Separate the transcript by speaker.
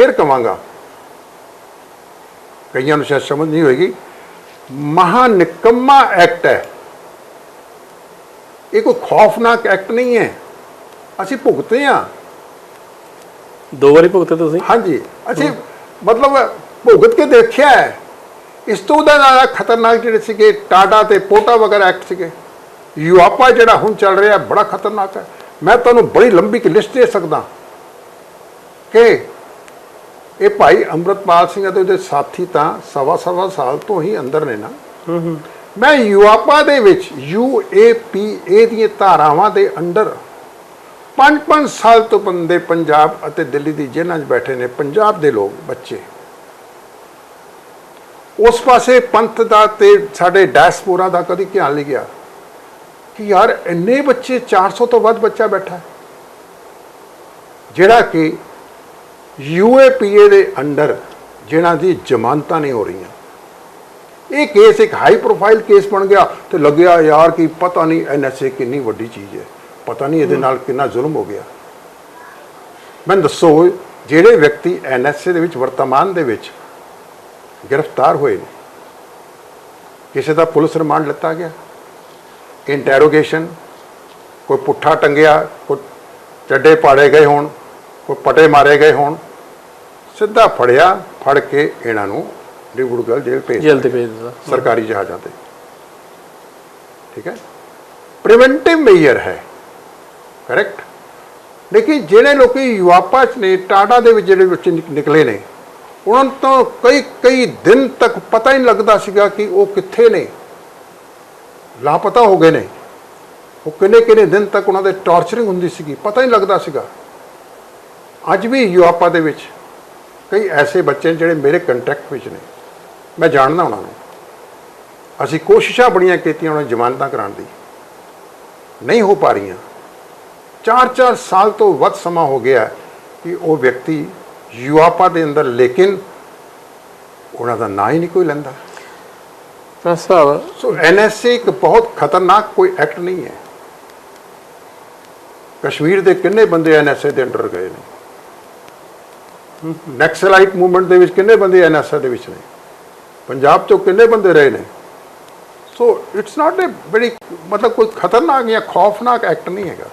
Speaker 1: ਫਿਰ ਕਵਾਂਗਾ। ਕਈਆਂ ਨੂੰ ਸ਼ਾਇਦ ਸਮਝ ਨਹੀਂ ਹੋਏਗੀ। ਮਹਾ ਨਿਕੰਮਾ ਐਕਟ ਹੈ। ਇਹ ਕੋਈ ਖੌਫਨਾਕ ਐਕਟ ਨਹੀਂ ਹੈ। ਅਸੀਂ ਭੁਗਤੇ ਹਾਂ।
Speaker 2: ਦੋ ਵਾਰੀ ਭੁਗਤੇ ਤੁਸੀਂ?
Speaker 1: ਹਾਂਜੀ। ਅਸੀਂ ਮਤਲਬ ਭੁਗਤ ਕੇ ਦੇਖਿਆ ਹੈ। ਇਸ ਤੋਂ ਦਾ ਜ਼ਿਆਦਾ ਖਤਰਨਾਕ ਜਿਹੜੇ ਸੀਗੇ ਟਾਟਾ ਤੇ ਪੋਟਾ ਵਗੈਰਾ ਐਕਟ ਸੀਗੇ। ਯੂਆਪਾ ਜਿਹੜਾ ਹੁਣ ਚੱਲ ਰਿਹਾ ਬੜਾ ਖਤਰਨਾਕ ਹੈ। ਮੈਂ ਤੁਹਾਨੂੰ ਬੜੀ ਲੰਬੀ ਇੱਕ ਲਿਸਟ ਦੇ ਸਕਦਾ। ਕਿ ਇਹ ਭਾਈ ਅੰਮ੍ਰਿਤਪਾਲ ਸਿੰਘ ਅਤੇ ਉਹਦੇ ਸਾਥੀ ਤਾਂ ਸਵਾ ਸਵਾ ਸਾਲ ਤੋਂ ਹੀ ਅੰਦਰ ਨੇ ਨਾ। ਮੈਂ ਯੂਆਪਾ ਦੇ ਵਿੱਚ ਯੂਏਪੀਏ ਦੀਆਂ ਧਾਰਾਵਾਂ ਦੇ ਅੰਡਰ ਪੰਜ ਪੰਜ ਸਾਲ ਤੋਂ ਬੰਦੇ ਪੰਜਾਬ ਅਤੇ ਦਿੱਲੀ ਦੀ ਜੇਲ੍ਹਾਂ 'ਚ ਬੈਠੇ ਨੇ ਪੰਜਾਬ ਦੇ ਲੋਕ ਬੱਚੇ। ਉਸ ਪਾਸੇ ਪੰਥ ਦਾ ਤੇ ਸਾਡੇ ਡਾਇਸਪੋਰਾ ਦਾ ਕਦੀ ਧਿਆਨ ਨਹੀਂ ਗਿਆ ਕਿ ਯਾਰ ਇੰਨੇ ਬੱਚੇ 400 ਤੋਂ ਵੱਧ ਬੱਚਾ ਬੈਠਾ ਜਿਹੜਾ ਕਿ ਯੂਏਪੀਏ ਦੇ ਅੰਡਰ ਜਿਨ੍ਹਾਂ ਦੀ ਜ਼ਮਾਨਤਾਂ ਨਹੀਂ ਹੋ ਰਹੀਆਂ। ਇਹ ਕੇਸ ਇੱਕ ਹਾਈ ਪ੍ਰੋਫਾਈਲ ਕੇਸ ਬਣ ਗਿਆ ਤੇ ਲੱਗਿਆ ਯਾਰ ਕਿ ਪਤਾ ਨਹੀਂ ਐਨਐਸਏ ਕਿੰਨੀ ਵੱਡੀ ਚੀਜ਼ ਹੈ। ਪਤਾ ਨਹੀਂ ਇਹਦੇ ਨਾਲ ਕਿੰਨਾ ਜ਼ੁਲਮ ਹੋ ਗਿਆ। ਮੈਨੂੰ ਦੱਸੋ, ਜਿਹੜੇ ਵਿਅਕਤੀ ਐਨਐਸਏ ਦੇ ਵਿੱਚ ਵਰਤਮਾਨ ਦੇ ਵਿੱਚ ਗ੍ਰਿਫਤਾਰ ਹੋਏ ਨੇ, ਕਿਸੇ ਦਾ ਪੁਲਿਸ ਰਿਮਾਂਡ ਲਿੱਤਾ ਗਿਆ? ਇੰਟਰੋਗੇਸ਼ਨ ਕੋਈ ਪੁੱਠਾ ਟੰਗਿਆ, ਕੋਈ ਚੱਡੇ ਪਾੜੇ ਗਏ ਹੋਣ, ਕੋਈ ਪਟੇ ਮਾਰੇ ਗਏ ਹੋਣ ਸਿੱਧਾ ਫੜਿਆ ਫੜ ਕੇ ਇਹਨਾਂ ਨੂੰ ਡਿਬੜੂਗੜ੍ਹ ਜੇਲ੍ਹ ਭੇਜ
Speaker 2: ਜੇਲ੍ਹ ਤੇ ਭੇਜ ਦਿੱਤਾ।
Speaker 1: ਸਰਕਾਰੀ ਜਹਾਜ਼ਾਂ ਤੇ। ਠੀਕ ਹੈ? ਪ੍ਰੀਵੈਂਟਿਵ ਮੇਜਰ ਹੈ। ਕਰੈਕਟ ਲੇਕਿਨ ਜਿਹੜੇ ਲੋਕੀ ਯੂਆਪਾ ਚ ਨੇ ਟਾਟਾ ਦੇ ਵਿੱਚ ਜਿਹੜੇ ਬੱਚੇ ਨਿਕ- ਨਿਕਲੇ ਨੇ ਉਹਨਾਂ ਤਾਂ ਕਈ ਕਈ ਦਿਨ ਤੱਕ ਪਤਾ ਹੀ ਨਹੀਂ ਲੱਗਦਾ ਸੀਗਾ ਕਿ ਉਹ ਕਿੱਥੇ ਨੇ। ਲਾਪਤਾ ਹੋ ਗਏ ਨੇ। ਉਹ ਕਿੰਨੇ ਕਿੰਨੇ ਦਿਨ ਤੱਕ ਉਹਨਾਂ ਦੇ ਟਾਰਚਰਿੰਗ ਹੁੰਦੀ ਸੀਗੀ ਪਤਾ ਹੀ ਨਹੀਂ ਲੱਗਦਾ ਸੀਗਾ। ਅੱਜ ਵੀ ਯੂਆਪਾ ਦੇ ਵਿੱਚ ਕਈ ਐਸੇ ਬੱਚੇ ਨੇ ਜਿਹੜੇ ਮੇਰੇ ਕੰਟੈਕਟ ਵਿੱਚ ਨੇ। ਮੈਂ ਜਾਣਦਾ ਉਹਨਾਂ ਨੂੰ। ਅਸੀਂ ਕੋਸ਼ਿਸ਼ਾਂ ਬੜੀਆਂ ਕੀਤੀਆਂ ਉਹਨਾਂ ਜ਼ਮਾਨਤਾਂ ਕਰਾਉਣ ਦੀ। ਨਹੀਂ ਹੋ ਪਾ ਰਹੀਆਂ। 4-4 ਸਾਲ ਤੋਂ ਵੱਧ ਸਮਾਂ ਹੋ ਗਿਆ ਕਿ ਉਹ ਵਿਅਕਤੀ ਯੂਆਪਾ ਦੇ ਅੰਦਰ ਲੇਕਿਨ ਉਹਨਾਂ ਦਾ ਨਾਂ ਹੀ ਨਹੀਂ ਕੋਈ ਲੈਂਦਾ।
Speaker 2: ਸਾਹਿਬ
Speaker 1: ਸੋ ਐਨਐਸਏ ਇੱਕ ਬਹੁਤ ਖਤਰਨਾਕ ਕੋਈ ਐਕਟ ਨਹੀਂ ਹੈ। ਕਸ਼ਮੀਰ ਦੇ ਕਿੰਨੇ ਬੰਦੇ ਐਨਐਸਏ ਦੇ ਅੰਡਰ ਗਏ ਨੇ? ਨੈਕਸਲਾਈਟ ਮੂਵਮੈਂਟ ਦੇ ਵਿੱਚ ਕਿੰਨੇ ਬੰਦੇ ਐਨਐਸਏ ਦੇ ਵਿੱਚ ਨੇ? ਪੰਜਾਬ 'ਚੋਂ ਕਿੰਨੇ ਬੰਦੇ ਰਹੇ ਨੇ? ਸੋ ਇਟਸ ਨਾਟ ਅ ਬੜੀ ਮਤਲਬ ਕੋਈ ਖਤਰਨਾਕ ਜਾਂ ਖੌਫਨਾਕ ਐਕਟ ਨਹੀਂ ਹੈਗਾ।